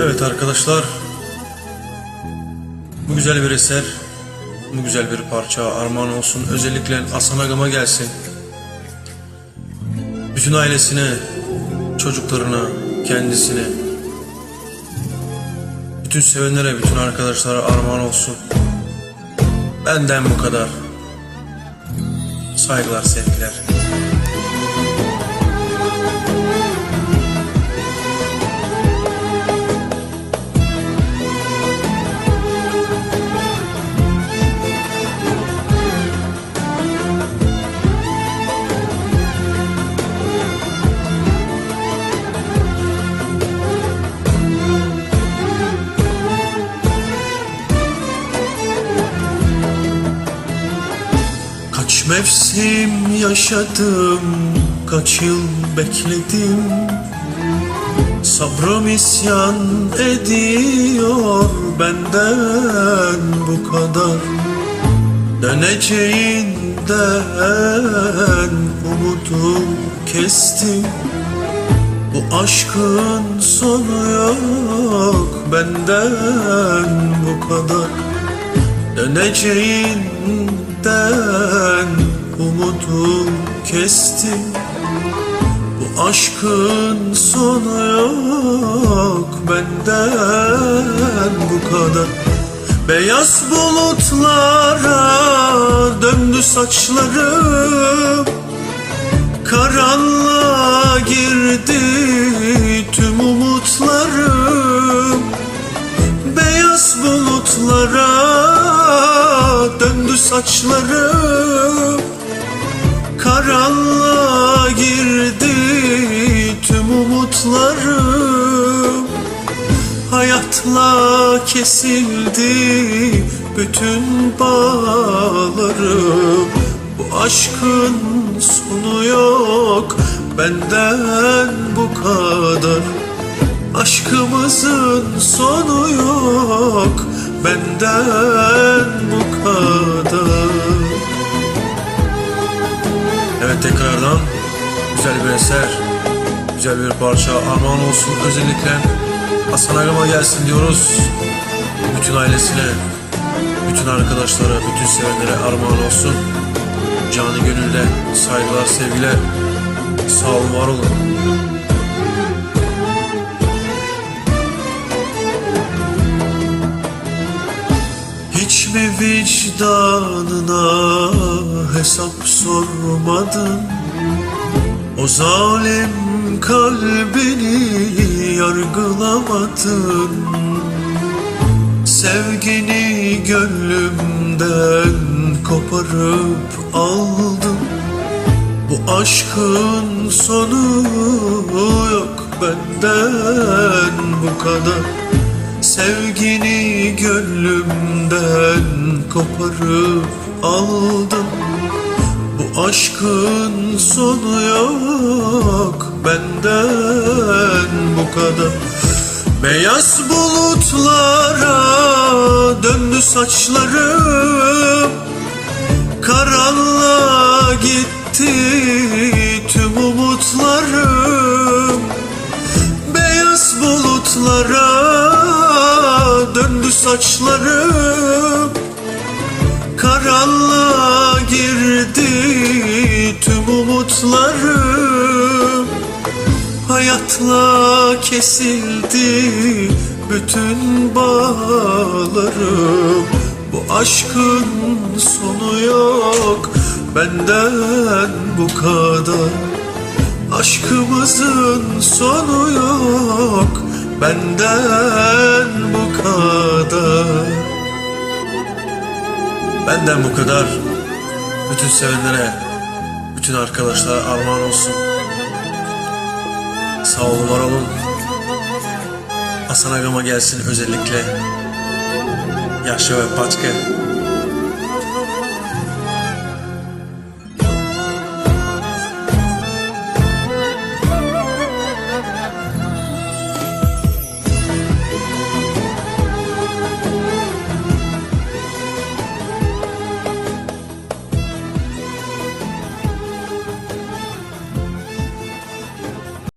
Evet arkadaşlar. Bu güzel bir eser, bu güzel bir parça armağan olsun. Özellikle Hasan Agama gelsin. Bütün ailesine, çocuklarına, kendisine, bütün sevenlere, bütün arkadaşlara armağan olsun. Benden bu kadar. Saygılar, sevgiler. Kaç mevsim yaşadım, kaç yıl bekledim. Sabrım isyan ediyor benden bu kadar. Döneceğinden umudum kestim Bu aşkın sonu yok benden bu kadar Döneceğinden umudum kestim Bu aşkın sonu yok benden bu kadar. Beyaz bulutlara döndü saçlarım. Karanlığa girdi döndü saçlarım Karanlığa girdi tüm umutlarım Hayatla kesildi bütün bağlarım Bu aşkın sonu yok benden bu kadar. Aşkımızın sonu yok benden bu kadar Evet tekrardan güzel bir eser, güzel bir parça armağan olsun. Özellikle Hasan Agama gelsin diyoruz. Bütün ailesine, bütün arkadaşlara, bütün sevenlere armağan olsun. Canı gönülde saygılar, sevgiler. Sağ olun, var olun. Mi vicdanına hesap sormadın? O zalim kalbini yargılamadın Sevgini gönlümden koparıp aldın Bu aşkın sonu yok benden bu kadar Sevgini gönlümden koparıp aldım. Bu aşkın sonu yok benden bu kadar. Beyaz bulutlara döndü saçlarım. Karanlığa gitti tüm umutlarım saçlarım Karanlığa girdi tüm umutlarım Hayatla kesildi bütün bağlarım Bu aşkın sonu yok benden bu kadar. Aşkımızın sonu yok benden bu kadar Benden bu kadar bütün sevenlere, bütün arkadaşlara armağan olsun. Sağ olun, var olun. Hasan Agama gelsin özellikle. Yaşa ve Paçka.